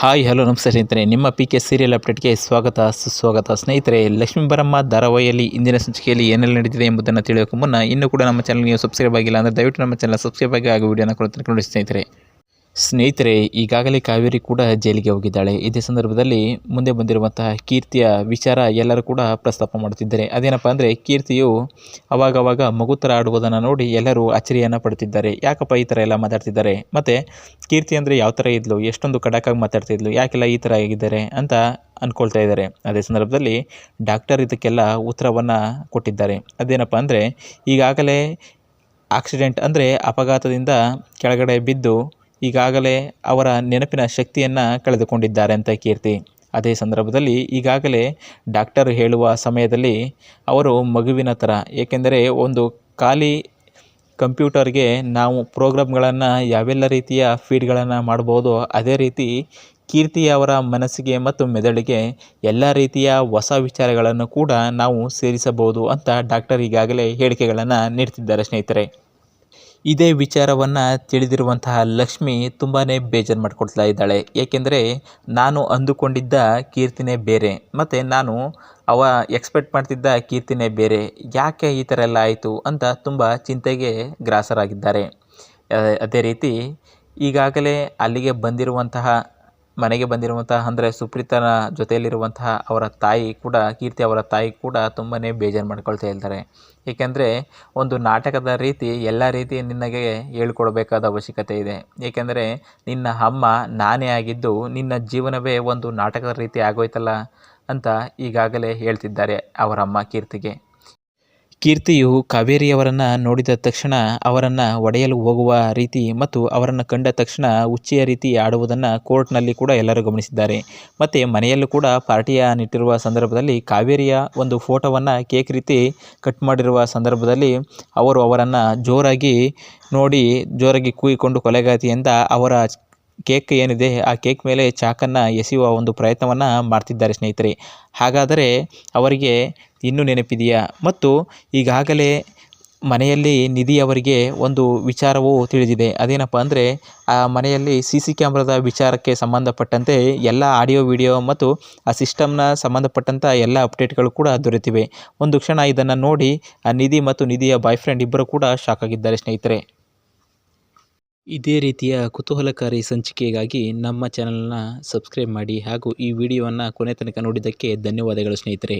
Hi, hello, ನಮಸ್ತೆ ಸ್ನೇಹಿತರೆ. ನಿಮ್ಮ ಪಿ ಕೆ ಸೀರಿಯಲ್ ಅಪ್ಡೇಟ್ಗೆ ಸ್ವಾಗತ, ಸುಸ್ವಾಗತ. ಸ್ನೇಹಿತರೆ, ಲಕ್ಷ್ಮೀ ಬರಮ್ಮ ಧಾರಾವಾಹಿಯಲ್ಲಿ ಇಂದಿನ ಸಂಚಿಕೆಯಲ್ಲಿ ಏನೆಲ್ಲ ನಡೆದಿದೆ ಎಂಬುದನ್ನು ತಿಳಿಯೋಕೆ ಮುನ್ನ ಇನ್ನೂ ಕೂಡ ನಮ್ಮ ಚಾನಲ್ ನೀವು ಸಬ್ಸ್ಕ್ರೈಬ್ ಆಗಿಲ್ಲ ಅಂದರೆ ದಯವಿಟ್ಟು ನಮ್ಮ ಚಾನಲ್ ಸಬ್ಸ್ಕ್ರೈಬ್ ಆಗಿ ಹಾಗೂ ವಿಡಿಯೋನ ಕೂಡ ನೋಡಿ ಸ್ನೇಹಿತರೆ. ಸ್ನೇಹಿತರೆ, ಈಗಾಗಲೇ ಕಾವೇರಿ ಕೂಡ ಜೈಲಿಗೆ ಹೋಗಿದ್ದಾಳೆ. ಇದೇ ಸಂದರ್ಭದಲ್ಲಿ ಮುಂದೆ ಬಂದಿರುವಂತಹ ಕೀರ್ತಿಯ ವಿಚಾರ ಎಲ್ಲರೂ ಕೂಡ ಪ್ರಸ್ತಾಪ ಮಾಡುತ್ತಿದ್ದಾರೆ. ಅದೇನಪ್ಪ ಅಂದರೆ, ಕೀರ್ತಿಯು ಅವಾಗವಾಗ ಮಗು ಥರ ಆಡುವುದನ್ನು ನೋಡಿ ಎಲ್ಲರೂ ಅಚ್ಚರಿಯನ್ನು ಪಡ್ತಿದ್ದಾರೆ ಯಾಕಪ್ಪ ಈ ಥರ ಎಲ್ಲ ಮಾತಾಡ್ತಿದ್ದಾರೆ? ಮತ್ತು, ಕೀರ್ತಿ ಅಂದರೆ ಯಾವ ಥರ ಇದ್ಲು? ಎಷ್ಟೊಂದು ಕಡಕಾಗಿ ಮಾತಾಡ್ತಿದ್ಲು ಯಾಕೆಲ್ಲ ಈ ಥರ ಆಗಿದ್ದಾರೆ ಅಂತ ಅಂದ್ಕೊಳ್ತಾ ಇದ್ದಾರೆ. ಅದೇ ಸಂದರ್ಭದಲ್ಲಿ ಡಾಕ್ಟರ್ ಇದಕ್ಕೆಲ್ಲ ಉತ್ತರವನ್ನು ಕೊಟ್ಟಿದ್ದಾರೆ. ಅದೇನಪ್ಪ ಅಂದರೆ, ಈಗಾಗಲೇ ಆಕ್ಸಿಡೆಂಟ್ ಅಂದರೆ ಅಪಘಾತದಿಂದ ಕೆಳಗಡೆ ಬಿದ್ದು ಈಗಾಗಲೇ ಅವರ ನೆನಪಿನ ಶಕ್ತಿಯನ್ನು ಕಳೆದುಕೊಂಡಿದ್ದಾರೆ ಅಂತ ಕೀರ್ತಿ. ಅದೇ ಸಂದರ್ಭದಲ್ಲಿ ಈಗಾಗಲೇ ಡಾಕ್ಟರ್ ಹೇಳುವ ಸಮಯದಲ್ಲಿ ಅವರು ಮಗುವಿನ ಥರ. ಏಕೆಂದರೆ ಒಂದು ಖಾಲಿ ಕಂಪ್ಯೂಟರ್ಗೆ ನಾವು ಪ್ರೋಗ್ರಾಮ್ಗಳನ್ನು ಯಾವೆಲ್ಲ ರೀತಿಯ ಫೀಡ್ಗಳನ್ನು ಮಾಡ್ಬೋದು ಅದೇ ರೀತಿ ಕೀರ್ತಿ ಅವರ ಮನಸ್ಸಿಗೆ ಮತ್ತು ಮೆದುಳಿಗೆ ಎಲ್ಲ ರೀತಿಯ ಹೊಸ ವಿಚಾರಗಳನ್ನು ಕೂಡ ನಾವು ಸೇರಿಸಬಹುದು ಅಂತ ಡಾಕ್ಟರ್ ಈಗಾಗಲೇ ಹೇಳಿಕೆಗಳನ್ನು ನೀಡ್ತಿದ್ದಾರೆ ಸ್ನೇಹಿತರೆ. ಇದೇ ವಿಚಾರವನ್ನು ತಿಳಿದಿರುವಂತಹ ಲಕ್ಷ್ಮಿ ತುಂಬಾ ಬೇಜಾರು ಮಾಡ್ಕೊಳ್ತಾ ಇದ್ದಾಳೆ. ಏಕೆಂದರೆ ನಾನು ಅಂದುಕೊಂಡಿದ್ದ ಕೀರ್ತಿನೇ ಬೇರೆ, ಮತ್ತು ನಾನು ಅವ ಎಕ್ಸ್ಪೆಕ್ಟ್ ಮಾಡ್ತಿದ್ದ ಕೀರ್ತಿನೇ ಬೇರೆ. ಯಾಕೆ ಈ ಥರ ಎಲ್ಲ ಆಯಿತು ಅಂತ ತುಂಬ ಚಿಂತೆಗೆ ಗ್ರಾಸರಾಗಿದ್ದಾರೆ. ಅದೇ ರೀತಿ ಈಗಾಗಲೇ ಅಲ್ಲಿಗೆ ಬಂದಿರುವಂತಹ ಮನೆಗೆ ಬಂದಿರುವಂತಹ, ಅಂದರೆ ಸುಪ್ರೀತನ ಜೊತೆಯಲ್ಲಿರುವಂತಹ ಅವರ ತಾಯಿ ಕೂಡ, ಕೀರ್ತಿ ಅವರ ತಾಯಿ ಕೂಡ ತುಂಬಾ ಬೇಜಾರು ಮಾಡ್ಕೊಳ್ತಾ ಇರ್ತಾರೆ. ಏಕೆಂದರೆ ಒಂದು ನಾಟಕದ ರೀತಿ, ಎಲ್ಲ ರೀತಿ ನಿನಗೆ ಹೇಳ್ಕೊಡ್ಬೇಕಾದ ಅವಶ್ಯಕತೆ ಇದೆ. ಏಕೆಂದರೆ ನಿನ್ನ ಅಮ್ಮ ನಾನೇ ಆಗಿದ್ದು, ನಿನ್ನ ಜೀವನವೇ ಒಂದು ನಾಟಕದ ರೀತಿ ಆಗೋಯ್ತಲ್ಲ ಅಂತ ಈಗಾಗಲೇ ಹೇಳ್ತಿದ್ದಾರೆ ಅವರಮ್ಮ ಕೀರ್ತಿಗೆ. ಕೀರ್ತಿಯು ಕಾವೇರಿಯವರನ್ನು ನೋಡಿದ ತಕ್ಷಣ ಅವರನ್ನು ಒಡೆಯಲು ಹೋಗುವ ರೀತಿ ಮತ್ತು ಅವರನ್ನು ಕಂಡ ತಕ್ಷಣ ಉಚ್ಚಿಯ ರೀತಿ ಆಡುವುದನ್ನು ಕೋರ್ಟ್ನಲ್ಲಿ ಕೂಡ ಎಲ್ಲರೂ ಗಮನಿಸಿದ್ದಾರೆ. ಮತ್ತು ಮನೆಯಲ್ಲೂ ಕೂಡ ಪಾರ್ಟಿಯ ನಿಟ್ಟಿರುವ ಸಂದರ್ಭದಲ್ಲಿ ಕಾವೇರಿಯ ಒಂದು ಫೋಟೋವನ್ನು ಕೇಕ್ ರೀತಿ ಕಟ್ ಮಾಡಿರುವ ಸಂದರ್ಭದಲ್ಲಿ ಅವರು ಅವರನ್ನು ಜೋರಾಗಿ ನೋಡಿ ಜೋರಾಗಿ ಕೂಗಿಕೊಂಡು ಕೊಲೆಗಾತಿಯಿಂದ ಅವರ ಕೇಕ್ ಏನಿದೆ, ಆ ಕೇಕ್ ಮೇಲೆ ಚಾಕನ್ನು ಎಸೆಯುವ ಒಂದು ಪ್ರಯತ್ನವನ್ನು ಮಾಡ್ತಿದ್ದಾರೆ ಸ್ನೇಹಿತರೆ. ಹಾಗಾದರೆ ಅವರಿಗೆ ಇನ್ನೂ ನೆನಪಿದೆಯಾ? ಮತ್ತು ಈಗಾಗಲೇ ಮನೆಯಲ್ಲಿ ನಿಧಿ ಅವರಿಗೆ ಒಂದು ವಿಚಾರವು ತಿಳಿದಿದೆ. ಅದೇನಪ್ಪ ಅಂದರೆ, ಆ ಮನೆಯಲ್ಲಿ ಸಿ ಸಿ ಕ್ಯಾಮ್ರಾದ ವಿಚಾರಕ್ಕೆ ಸಂಬಂಧಪಟ್ಟಂತೆ ಎಲ್ಲ ಆಡಿಯೋ, ವಿಡಿಯೋ ಮತ್ತು ಆ ಸಿಸ್ಟಮ್ನ ಸಂಬಂಧಪಟ್ಟಂಥ ಎಲ್ಲ ಅಪ್ಡೇಟ್ಗಳು ಕೂಡ ದೊರೆತಿವೆ. ಒಂದು ಕ್ಷಣ ಇದನ್ನು ನೋಡಿ ಆ ನಿಧಿ ಮತ್ತು ನಿಧಿಯ ಬಾಯ್ ಫ್ರೆಂಡ್ ಇಬ್ಬರು ಕೂಡ ಶಾಕ್ ಆಗಿದ್ದಾರೆ ಸ್ನೇಹಿತರೆ. ಇದೇ ರೀತಿಯ ಕುತೂಹಲಕಾರಿ ಸಂಚಿಕೆಗಾಗಿ ನಮ್ಮ ಚಾನಲ್ನ ಸಬ್ಸ್ಕ್ರೈಬ್ ಮಾಡಿ ಹಾಗೂ ಈ ವಿಡಿಯೋವನ್ನು ಕೊನೆ ತನಕ ನೋಡಿದ್ದಕ್ಕೆ ಧನ್ಯವಾದಗಳು ಸ್ನೇಹಿತರೆ.